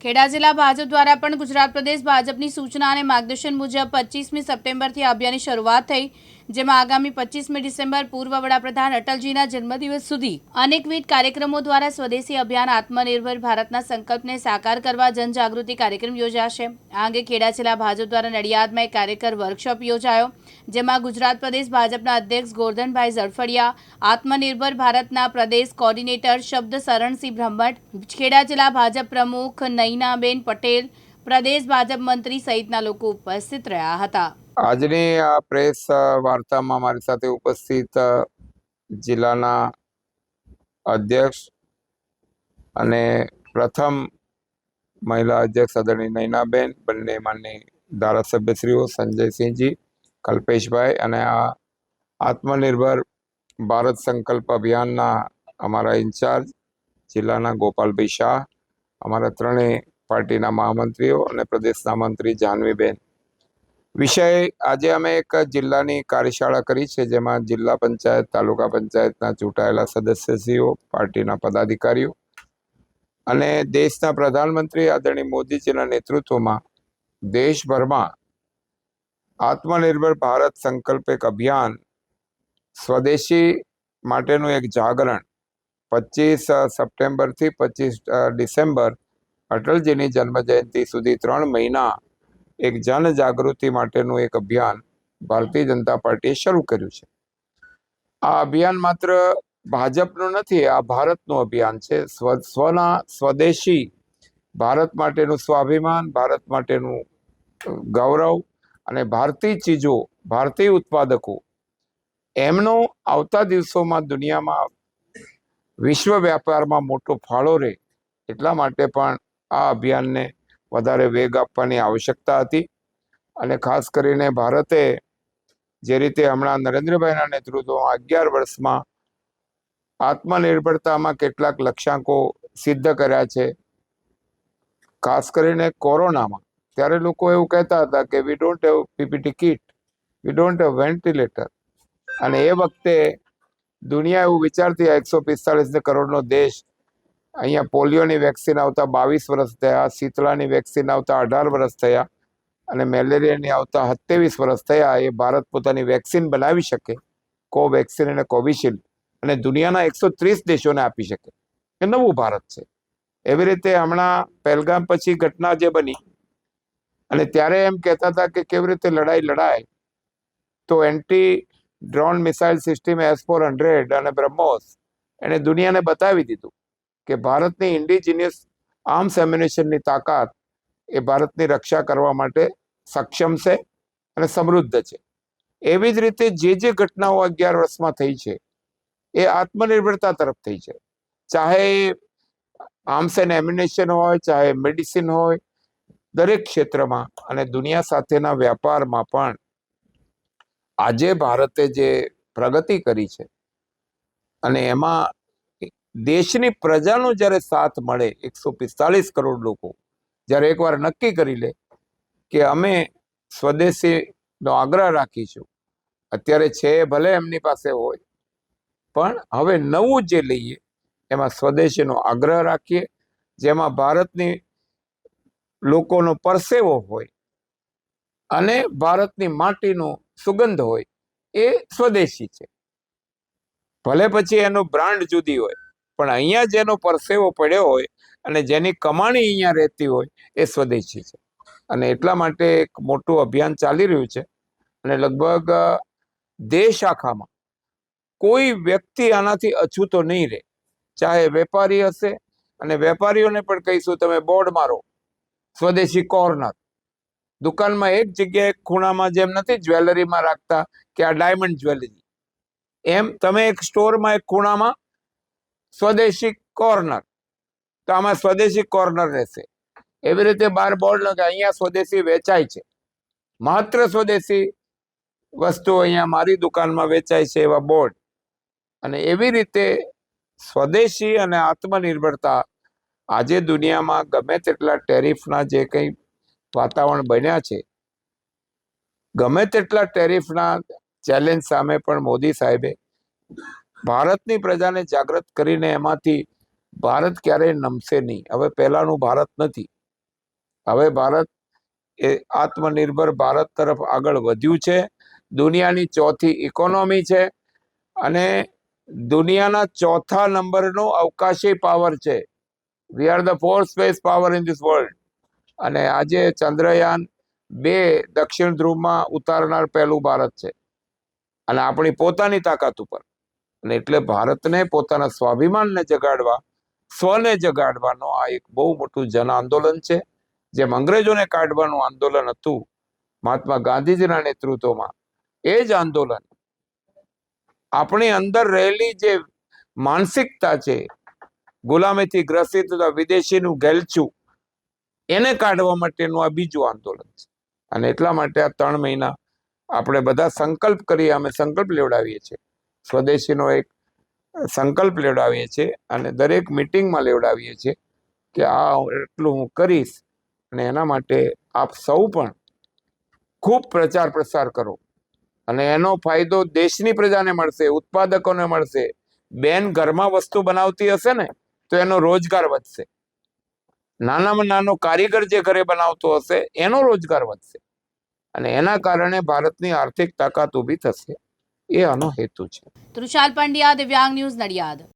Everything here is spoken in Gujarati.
ખેડા જિલ્લા ભાજપ દ્વારા પણ ગુજરાત પ્રદેશ ભાજપની સૂચના અને માર્ગદર્શન મુજબ પચીસમી સપ્ટેમ્બરથી અભિયાનની શરૂઆત થઈ. જેમાં આગામી પચીસમી ડિસેમ્બર પૂર્વ વડાપ્રધાન અટલજીના જન્મદિવસ સુધી અનેકવિધ કાર્યક્રમો દ્વારા સ્વદેશી અભિયાન આત્મનિર્ભર ભારતના સંકલ્પને સાકાર કરવા જનજાગૃતિ કાર્યક્રમ યોજાશે. આ અંગે ખેડા ભાજપ દ્વારા નડિયાદમાં એક કાર્યકર વર્કશોપ યોજાયો, જેમાં ગુજરાત પ્રદેશ ભાજપના અધ્યક્ષ ગોરધનભાઈ ઝડફડિયા આત્મનિર્ભર ભારતના પ્રદેશ કોર્ડિનેટર શબ્દ શરણસિંહ બ્રહ્મટ ખેડા ભાજપ પ્રમુખ નૈનાબેન પટેલ, પ્રદેશ ભાજપ મંત્રી સહિતના લોકો ઉપસ્થિત રહ્યા હતા. આજની આ પ્રેસ વાર્તામાં મારી સાથે ઉપસ્થિત જિલ્લાના અધ્યક્ષ અને પ્રથમ મહિલા અધ્યક્ષ આદરણીય નૈનાબેન, બંને માનની ધારાસભ્યશ્રીઓ સંજયસિંહજી કલ્પેશભાઈ અને આ આત્મનિર્ભર ભારત સંકલ્પ અભિયાનના અમારા ઇન્ચાર્જ જિલ્લાના ગોપાલભાઈ શાહ, અમારા ત્રણેય પાર્ટીના મહામંત્રીઓ અને પ્રદેશના મંત્રી જાહ્નવીબેન વિષય આજે અમે એક જિલ્લાની કાર્યશાળા કરી છે, જેમાં જિલ્લા પંચાયત, તાલુકા પંચાયતના ચૂંટાયેલા સદસ્યશ્રીઓ, પાર્ટીના પદાધિકારીઓ અને દેશના પ્રધાનમંત્રી આદરણીય મોદીજીના નેતૃત્વમાં દેશભરમાં આત્મનિર્ભર ભારત સંકલ્પ એક અભિયાન સ્વદેશી માટેનું એક જાગરણ પચીસ સપ્ટેમ્બરથી પચીસ ડિસેમ્બર અટલજીની જન્મજયંતિ સુધી ત્રણ મહિના એક જનજાગૃતિ માટેનું એક અભિયાન ભારતીય જનતા પાર્ટીએ શરૂ કર્યું છે. આ અભિયાન માત્ર ભાજપનું નથી, આ ભારતનું અભિયાન છે. સ્વ, સ્વના, સ્વદેશી ભારત માટેનું સ્વાભિમાન, ભારત માટેનું ગૌરવ અને ભારતીય ચીજો, ભારતીય ઉત્પાદકો એમનો આવતા દિવસોમાં દુનિયામાં વિશ્વ વ્યાપારમાં મોટો ફાળો રહે એટલા માટે પણ આ અભિયાનને વધારે વેગ આપવાની આવશ્યકતા હતી. અને ખાસ કરીને ભારતે જે રીતે હમણાં નરેન્દ્રભાઈના નેતૃત્વમાં અગિયાર વર્ષમાં આત્મનિર્ભરતામાં કેટલાક લક્ષ્યાંકો સિદ્ધ કર્યા છે. ખાસ કરીને કોરોનામાં. ત્યારે લોકો એવું કહેતા હતા કે we don't have PPT kit we don't have ventilator અને એ વખતે દુનિયા એવું વિચારતી એકસો પિસ્તાળીસ કરોડનો દેશ અહીંયા પોલિયોની વેક્સિન આવતા બાવીસ વર્ષ થયા, શીતળાની વેક્સિન આવતા અઢાર વર્ષ થયા અને મેલેરિયાની આવતા સત્યાવીસ વર્ષ થયા. એ ભારત પોતાની વેક્સિન બનાવી શકે, કોવેક્સિન અને કોવિશિલ્ડ અને દુનિયાના એકસો ત્રીસ દેશોને આપી શકે. એ નવું ભારત છે. એવી રીતે હમણાં પહેલગામ પછી ઘટના જે બની અને ત્યારે એમ કહેતા હતા કે કેવી રીતે લડાઈ લડાય, તો anti drone missile system S four hundred અને બ્રહ્મોસ એણે દુનિયાને બતાવી દીધું. કે ભારતની ઇન્ડિજિનિયસ આર્મ્સ એમ્યુનેશનની તાકાત એ ભારતની રક્ષા કરવા માટે સક્ષમ છે અને સમૃદ્ધ છે. એવી જ રીતે જે જે ઘટનાઓ અગિયાર વર્ષમાં થઈ છે, એ આત્મનિર્ભરતા તરફ થઈ છે. ચાહે આર્મ્સ એન્ડ એમ્યુનેશન હોય, ચાહે મેડિસિન હોય, દરેક ક્ષેત્રમાં અને દુનિયા સાથેના વ્યાપારમાં પણ આજે ભારતે જે પ્રગતિ કરી છે અને એમાં દેશની પ્રજાનો જ્યારે સાથ મળે, એકસો પિસ્તાલીસ કરોડ લોકો, જ્યારે એકવાર નક્કી કરી લે કે અમે સ્વદેશીનો આગ્રહ રાખીશું. અત્યારે છે ભલે એમની પાસે હોય, પણ હવે નવું જે લઈએ, એમાં સ્વદેશીનો આગ્રહ રાખીએ, જેમાં ભારતની લોકોનો પરસેવો હોય અને ભારતની માટીનો સુગંધ હોય, એ સ્વદેશી છે. ભલે પછી એનો બ્રાન્ડ જુદી હોય પણ અહીંયા જેનો પરસેવો પડ્યો હોય અને જેની કમાણી અહીંયા રહેતી હોય એ સ્વદેશી છે. અને એટલા માટે એક મોટું અભિયાન ચાલી રહ્યું છે અને લગભગ દેશ આખામાં કોઈ વ્યક્તિ આનાથી અછૂતો નહીં રહે. ચાહે વેપારી હશે અને વેપારીઓને પણ કહીશું તમે બોર્ડ મારો, સ્વદેશી કોર્નર. દુકાનમાં એક જગ્યાએ ખૂણામાં જેમ નથી જ્વેલરીમાં રાખતા કે આ ડાયમંડ જ્વેલરી. એમ તમે એક સ્ટોરમાં, એક ખૂણામાં સ્વદેશી કોર્નર. તો આમાં સ્વદેશી કોર્નર રહેશે. એવી રીતે બાર બોર્ડ લગે અહીંયા સ્વદેશી વેચાય છે. માત્ર સ્વદેશી વસ્તુઓ અહીંયા મારી દુકાનમાં વેચાય છે એવા બોર્ડ. અને એવી રીતે સ્વદેશી અને આત્મનિર્ભરતા આજે દુનિયામાં ગમે તેટલા ટેરિફના જે કંઈ વાતાવરણ બન્યા છે, ગમે તેટલા ટેરિફના ચેલેન્જ સામે પણ મોદી સાહેબે ભારતની પ્રજાને જાગૃત કરીને એમાંથી ભારત ક્યારેય નમશે નહીં. હવે પહેલાનું ભારત નથી. હવે ભારત એ આત્મનિર્ભર ભારત તરફ આગળ વધ્યું છે. દુનિયાની ચોથી ઇકોનોમી છે અને દુનિયાના ચોથા નંબરનો અવકાશી પાવર છે. We are the four space power in this world અને આજે ચંદ્રયાન બે દક્ષિણ ધ્રુવમાં ઉતારનાર પહેલું ભારત છે. અને આપણી પોતાની તાકાત ઉપર. અને એટલે ભારતને પોતાના સ્વાભિમાનને જગાડવા, સ્વને જગાડવાનો આ એક બહુ મોટું જન આંદોલન છે. જેમ અંગ્રેજોને કાઢવાનું આંદોલન હતું, મહાત્મા ગાંધીજીના નેતૃત્વમાં, એ જ આંદોલન આપણી અંદર રહેલી જે માનસિકતા છે, ગુલામીથી ગ્રસિત વિદેશીનું ગેલચું, એને કાઢવા માટેનું આ બીજું આંદોલન છે. અને એટલા માટે આ ત્રણ મહિના આપણે બધા સંકલ્પ કરીએ, અમે સંકલ્પ લેવડાવીએ છીએ. સ્વદેશીનો એક સંકલ્પ લેવડાવીએ છીએ અને દરેક મિટિંગમાં લેવડાવીએ છીએ કે આ એટલું હું કરીશ અને એના માટે આપ સૌ પણ ખૂબ પ્રચાર પ્રસાર કરો. અને એનો ફાયદો દેશની પ્રજાને મળશે, ઉત્પાદકોને મળશે. બેન ઘરમાં વસ્તુ બનાવતી હશે ને, તો એનો રોજગાર વધશે. નાનામાં નાનો કારીગર જે ઘરે બનાવતો હશે, એનો રોજગાર વધશે. અને એના કારણે ભારતની આર્થિક તાકાત ઊભી થશે. એ આનો હેતુ છે. તૃષાલ પંડ્યા દિવ્યાંગ ન્યૂઝ નડિયાદ.